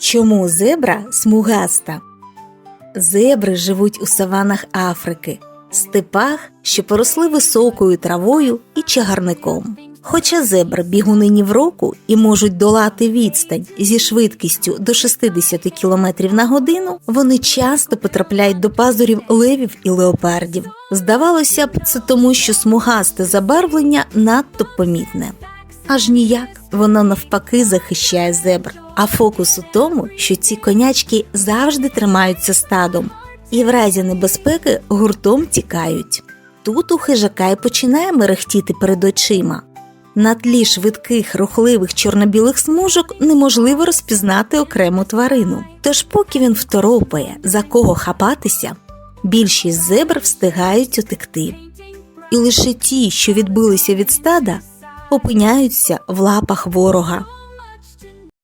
Чому зебра смугаста? Зебри живуть у саванах Африки, степах, що поросли високою травою і чагарником. Хоча зебр бігунині в року і можуть долати відстань зі швидкістю до 60 км на годину, вони часто потрапляють до пазурів левів і леопардів. Здавалося б, це тому, що смугасте забарвлення надто помітне. Аж ніяк воно навпаки захищає зебр. А фокус у тому, що ці конячки завжди тримаються стадом і в разі небезпеки гуртом тікають. Тут у хижака й починає мерехтіти перед очима. На тлі швидких рухливих чорно-білих смужок неможливо розпізнати окрему тварину. Тож, поки він второпає, за кого хапатися, більшість зебр встигають утекти. І лише ті, що відбилися від стада, опиняються в лапах ворога.